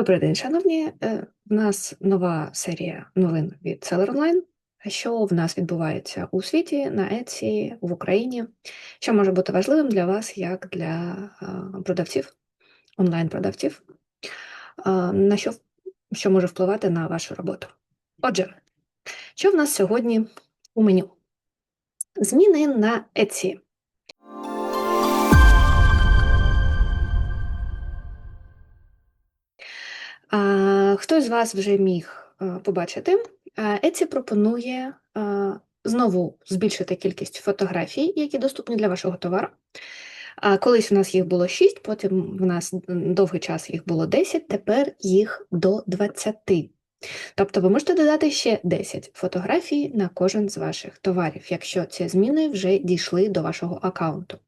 Добрий день, шановні. Е, В нас нова серія новин від Seller Online. Що в нас відбувається у світі, на Etsy, в Україні, що може бути важливим для вас, як для е, продавців, онлайн-продавців, Е, на що, що може впливати на вашу роботу. Отже, що в нас сьогодні у меню? Зміни на Etsy. А, Хтось з вас вже міг побачити. А, Etsy пропонує знову збільшити кількість фотографій, які доступні для вашого товару. Колись у нас їх було 6, потім в нас довгий час їх було 10, тепер їх до 20. Тобто ви можете додати ще 10 фотографій на кожен з ваших товарів, якщо ці зміни вже дійшли до вашого аккаунту.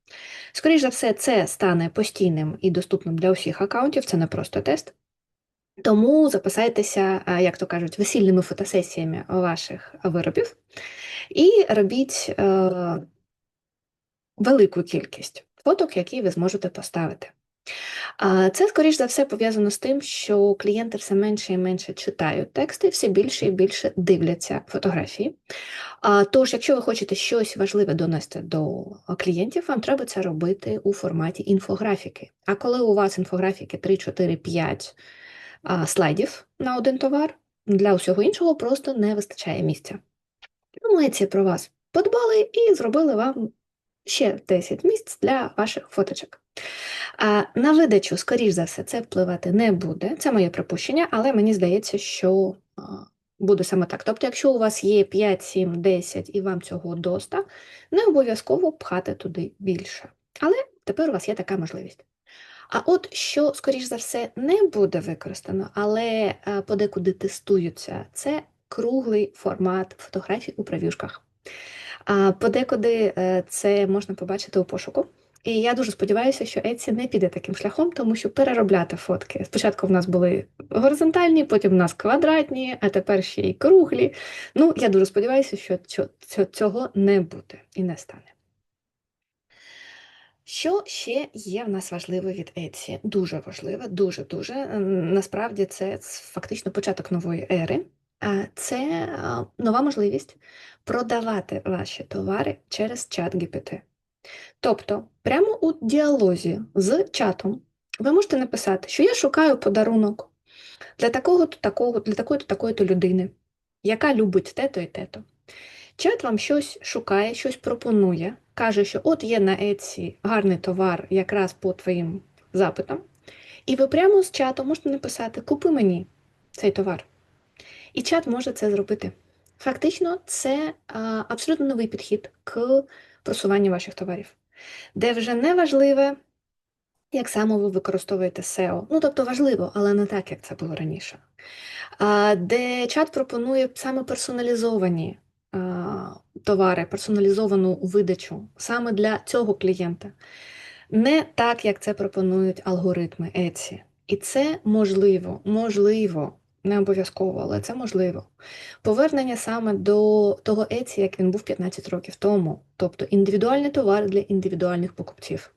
Скоріше за все, це стане постійним і доступним для усіх аккаунтів, це не просто тест. Тому записайтеся, е, як то кажуть, весільними фотосесіями ваших виробів і робіть е, велику кількість фоток, які ви зможете поставити. Це, скоріш за все, пов'язано з тим, що клієнти все менше і менше читають тексти, все більше і більше дивляться фотографії. Тож, якщо ви хочете щось важливе донести до клієнтів, вам треба це робити у форматі інфографіки. А коли у вас інфографіки 3, 4, 5 слайдів на один товар, для усього іншого просто не вистачає місця. Ці про вас подбали і зробили вам ще 10 місць для ваших фоточок. А На видачу, скоріш за все, це впливати не буде. Це моє припущення, але мені здається, що буде саме так. Тобто, якщо у вас є 5, 7, 10 і вам цього доста, не обов'язково пхати туди більше. Але тепер у вас є така можливість. А от що, скоріш за все, не буде використано, але е, подекуди тестуються, це круглий формат фотографій у прев'юшках. Подекуди е, це можна побачити у пошуку. І я дуже сподіваюся, що Etsy не піде таким шляхом, тому що переробляти фотки. Спочатку в нас були горизонтальні, потім в нас квадратні, а тепер ще й круглі. Ну, я дуже сподіваюся, що цього не буде і не стане. Що ще є в нас важливе від Etsy? Дуже важливе, дуже-дуже. Насправді це фактично початок нової ери. Це нова можливість продавати ваші товари через чат GPT. Тобто, прямо у діалозі з чатом ви можете написати, що я шукаю подарунок для такого-то такого, для такої-то такої-то людини, яка любить те-то і те-то. Чат вам щось шукає, щось пропонує, каже, що от є на Etsy гарний товар якраз по твоїм запитам. І ви прямо з чату можете написати Купи мені цей товар. І чат може це зробити. Фактично, це а, абсолютно новий підхід к просуванню ваших товарів, де вже не важливе, як саме ви використовуєте SEO. Ну, тобто важливо, але не так, як це було раніше. А, Де чат пропонує саме персоналізовані товари, персоналізовану видачу саме для цього клієнта. Не так, як це пропонують алгоритми Etsy. І це можливо, можливо, не обов'язково, але це можливо. Повернення саме до того Etsy, як він був 15 років тому, тобто індивідуальний товар для індивідуальних покупців.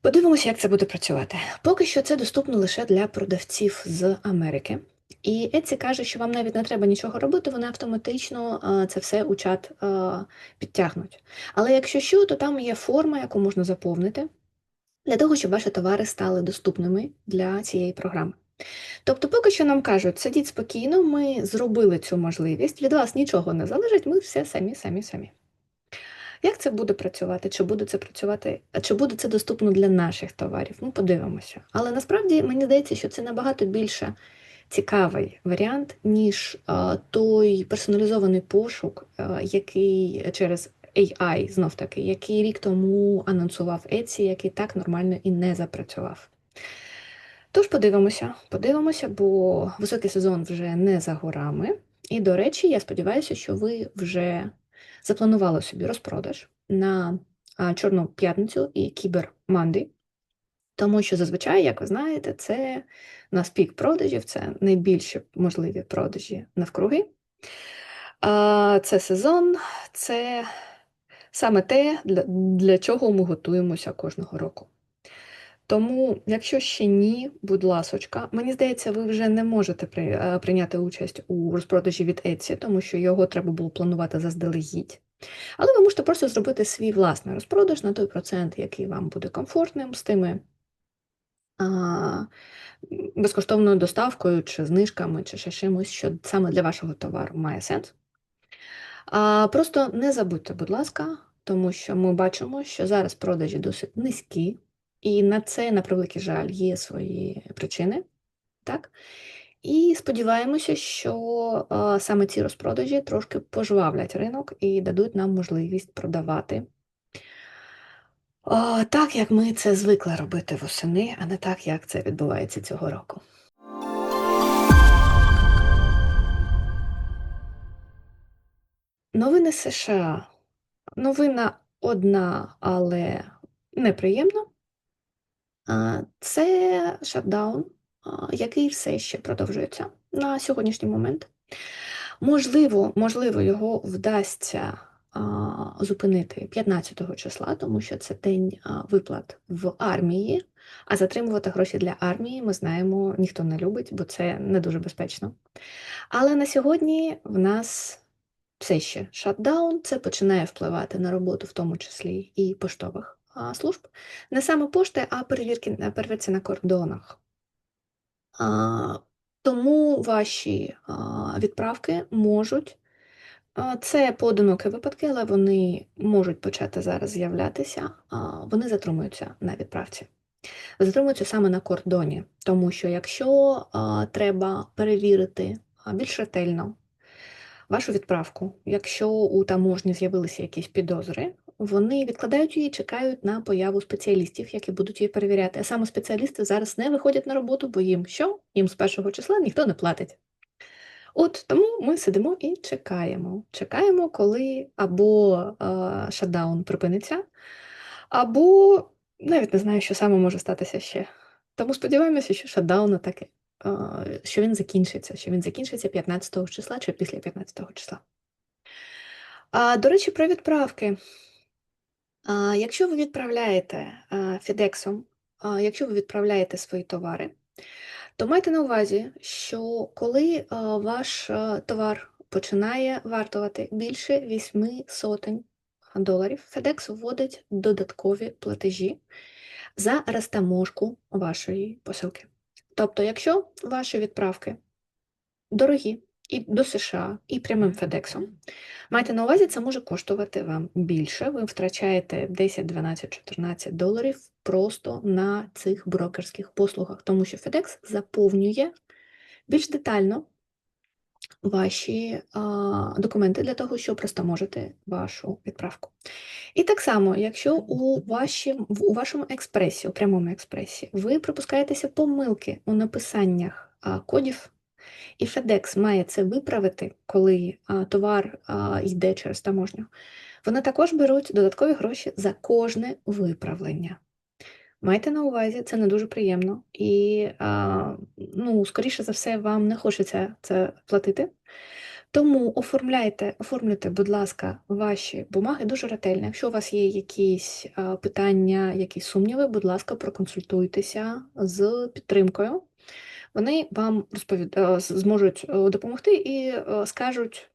Подивимося, як це буде працювати. Поки що це доступно лише для продавців з Америки. І Etsy каже, що вам навіть не треба нічого робити, вони автоматично це все у чат підтягнуть. Але якщо що, то там є форма, яку можна заповнити, для того, щоб ваші товари стали доступними для цієї програми. Тобто, поки що нам кажуть, сидіть спокійно, ми зробили цю можливість, від вас нічого не залежить, ми все самі, самі, самі. Як це буде працювати? Чи буде це працювати, чи буде це доступно для наших товарів? Ми подивимося. Але насправді мені здається, що це набагато більше цікавий варіант, ніж а, той персоналізований пошук, а, який через AI, знов таки, який рік тому анонсував Etsy, який так нормально і не запрацював. Тож подивимося, подивимося, бо високий сезон вже не за горами. І, до речі, я сподіваюся, що ви вже запланували собі розпродаж на Чорну п'ятницю і Кібер Манди, тому що зазвичай, як ви знаєте, це у нас пік продажів, це найбільші можливі продажі навкруги. Це сезон, це саме те, для, для чого ми готуємося кожного року. Тому, якщо ще ні, будь ласочка, мені здається, ви вже не можете при, е, прийняти участь у розпродажі від Etsy, тому що його треба було планувати заздалегідь. Але ви можете просто зробити свій власний розпродаж на той процент, який вам буде комфортним, з тими безкоштовною доставкою, чи знижками, чи ще чимось, що саме для вашого товару має сенс. Просто не забудьте, будь ласка, тому що ми бачимо, що зараз продажі досить низькі, і на це, на превеликий жаль, є свої причини. Так? І сподіваємося, що саме ці розпродажі трошки пожвавлять ринок і дадуть нам можливість продавати а, так, як ми це звикли робити восени, а не так, як це відбувається цього року. Новини США. Новина одна, але неприємна. Це шатдаун, який все ще продовжується на сьогоднішній момент. Можливо, можливо, його вдасться зупинити 15 числа, тому що це день виплат в армії, а затримувати гроші для армії ми знаємо, ніхто не любить, бо це не дуже безпечно. Але на сьогодні в нас все ще шатдаун, це починає впливати на роботу, в тому числі і поштових служб. Не саме пошти, а перевірки перевірці на кордонах. Тому ваші відправки можуть. Це поодинокі випадки, але вони можуть почати зараз з'являтися, вони затримуються на відправці. Затримуються саме на кордоні, тому що якщо треба перевірити більш ретельно вашу відправку. Якщо у таможні з'явилися якісь підозри, вони відкладають її, чекають на появу спеціалістів, які будуть її перевіряти. А саме спеціалісти зараз не виходять на роботу, бо їм що? Їм з першого числа ніхто не платить. От тому ми сидимо і чекаємо. Чекаємо, коли або е, шатдаун припиниться, або навіть не знаю, що саме може статися ще. Тому сподіваємося, що шатдауну таки що він закінчиться, що він закінчиться 15 числа чи після 15 числа. А, До речі, про відправки. А, Якщо ви відправляєте Фідексом, якщо ви відправляєте свої товари, то майте на увазі, що коли а, ваш а, товар починає вартувати більше 8 сотень доларів, FedEx вводить додаткові платежі за розтаможку вашої посилки. Тобто, якщо ваші відправки дорогі і до США, і прямим Федексом, майте на увазі, це може коштувати вам більше. Ви втрачаєте 10, 12, 14 доларів просто на цих брокерських послугах, тому що FedEx заповнює більш детально ваші а, документи для того, щоб розтаможити вашу відправку. І так само, якщо у ваші, у вашому експресі, у прямому експресі, ви припускаєтеся помилки у написаннях а, кодів, і FedEx має це виправити, коли а, товар а, йде через таможню, вони також беруть додаткові гроші за кожне виправлення. Майте на увазі, це не дуже приємно, і, а, ну, скоріше за все, вам не хочеться це платити. Тому оформляйте, оформлюйте, будь ласка, ваші бумаги дуже ретельно. Якщо у вас є якісь питання, якісь сумніви, будь ласка, проконсультуйтеся з підтримкою. Вони вам розповід... зможуть допомогти і скажуть,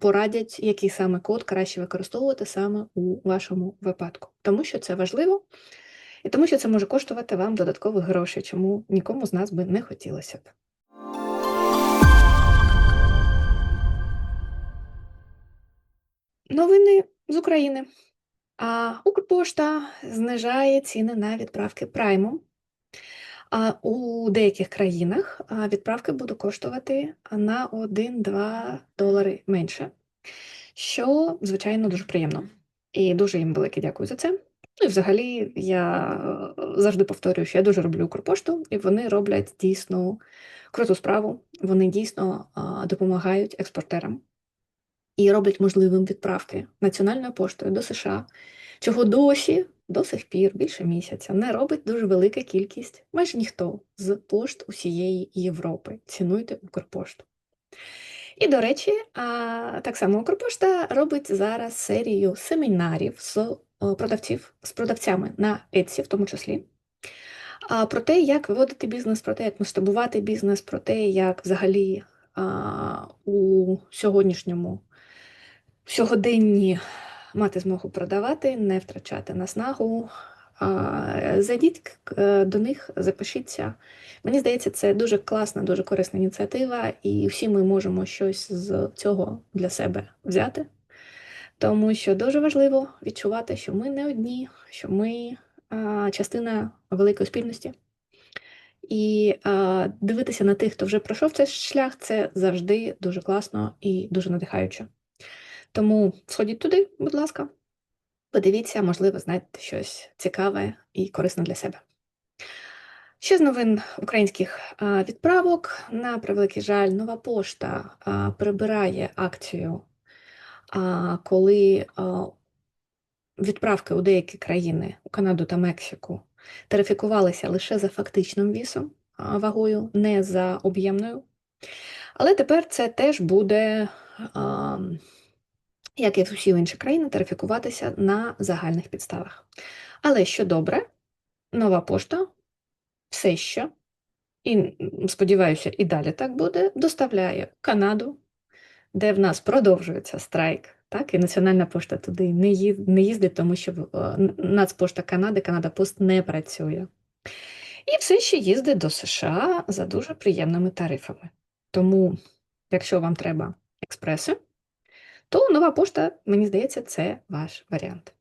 порадять, який саме код краще використовувати саме у вашому випадку, тому що це важливо. І тому що це може коштувати вам додаткових грошей, чому нікому з нас би не хотілося б. Новини з України. А Укрпошта знижає ціни на відправки прайму. А у деяких країнах відправки будуть коштувати на 1-2 долари менше, що, звичайно, дуже приємно. І дуже їм велике дякую за це. Ну і взагалі я е, завжди повторюю, що я дуже люблю Укрпошту, і вони роблять дійсно круту справу. Вони дійсно допомагають експортерам і роблять можливим відправки національною поштою до США, чого досі до сих пір більше місяця не робить дуже велика кількість, майже ніхто з пошт усієї Європи. Цінуйте Укрпошту. І, до речі, так само Укрпошта робить зараз серію семінарів з продавців, з продавцями на Etsy в тому числі. про те, як виводити бізнес, про те, як масштабувати бізнес, про те, як взагалі у сьогоднішньому сьогоденні мати змогу продавати, не втрачати наснагу. Зайдіть до них, запишіться. Мені здається, це дуже класна, дуже корисна ініціатива, і всі ми можемо щось з цього для себе взяти. Тому що дуже важливо відчувати, що ми не одні, що ми частина великої спільності. І дивитися на тих, хто вже пройшов цей шлях, це завжди дуже класно і дуже надихаюче. Тому сходіть туди, будь ласка, подивіться, можливо, знайдете щось цікаве і корисне для себе. Ще з новин українських відправок. На превеликий жаль, нова пошта прибирає акцію, коли відправки у деякі країни, у Канаду та Мексику, тарифікувалися лише за фактичним вісом, вагою, не за об'ємною. Але тепер це теж буде, як і всі інші країни, тарифікуватися на загальних підставах. Але що добре, нова пошта все ще, і сподіваюся, і далі так буде, доставляє Канаду, де в нас продовжується страйк. Так, і Національна пошта туди не їз- не їздить, тому що е, Нацпошта Канади, Канада Пост не працює. І все ще їздить до США за дуже приємними тарифами. Тому, якщо вам треба експреси, то нова пошта, мені здається, це ваш варіант.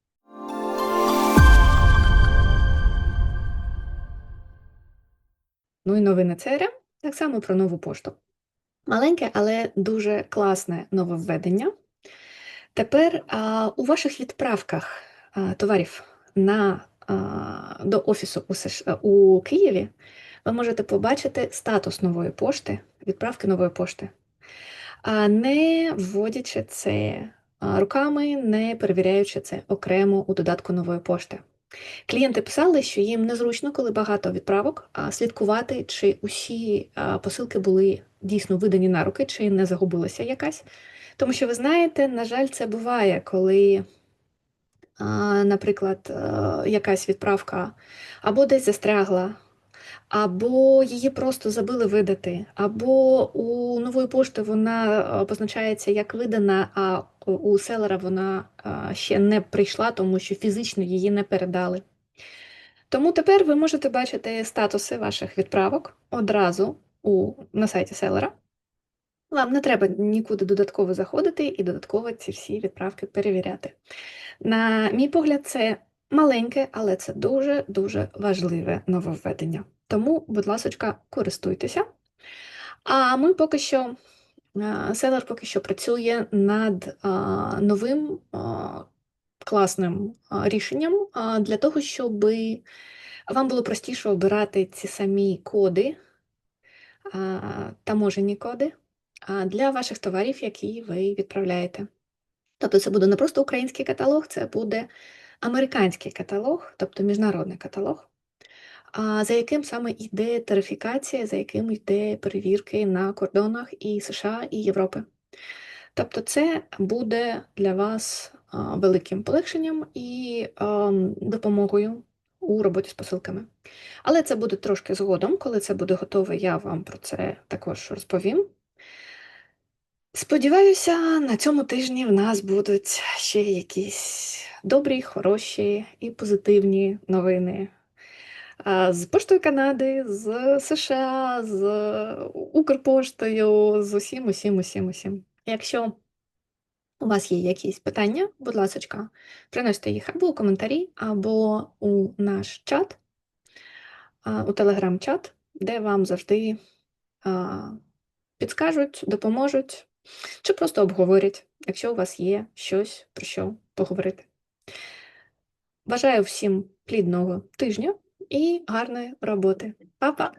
Ну і новини ЦРМ, так само про нову пошту. Маленьке, але дуже класне нововведення. Тепер а, у ваших відправках а, товарів на, а, до офісу у, США, у Києві ви можете побачити статус нової пошти, відправки нової пошти, не вводячи це руками, не перевіряючи це окремо у додатку нової пошти. Клієнти писали, що їм незручно, коли багато відправок, слідкувати, чи усі посилки були дійсно видані на руки, чи не загубилася якась. Тому що ви знаєте, на жаль, це буває, коли, наприклад, якась відправка або десь застрягла, або її просто забили видати, або у нової пошти вона е, позначається як видана, а у- селера вона е, ще не прийшла, тому що фізично її не передали. Тому тепер ви можете бачити статуси ваших відправок одразу у, на сайті селера. Вам не треба нікуди додатково заходити і додатково ці всі відправки перевіряти. На мій погляд, це маленьке, але це дуже-дуже важливе нововведення. Тому, будь ласочка, користуйтеся. А ми поки що, селер поки що працює над новим класним рішенням для того, щоб вам було простіше обирати ці самі коди, таможені коди для ваших товарів, які ви відправляєте. Тобто це буде не просто український каталог, це буде американський каталог, тобто міжнародний каталог, за яким саме йде тарифікація, за яким йде перевірки на кордонах і США, і Європи. Тобто це буде для вас великим полегшенням і допомогою у роботі з посилками. Але це буде трошки згодом, коли це буде готове, я вам про це також розповім. Сподіваюся, на цьому тижні в нас будуть ще якісь добрі, хороші і позитивні новини. З Поштою Канади, з США, з Укрпоштою, з усім, усім, усім, усім. Якщо у вас є якісь питання, будь ласка, приносьте їх або у коментарі, або у наш чат, у телеграм-чат, де вам завжди підскажуть, допоможуть, чи просто обговорять, якщо у вас є щось про що поговорити. Бажаю всім плідного тижня і гарної роботи. Па-па!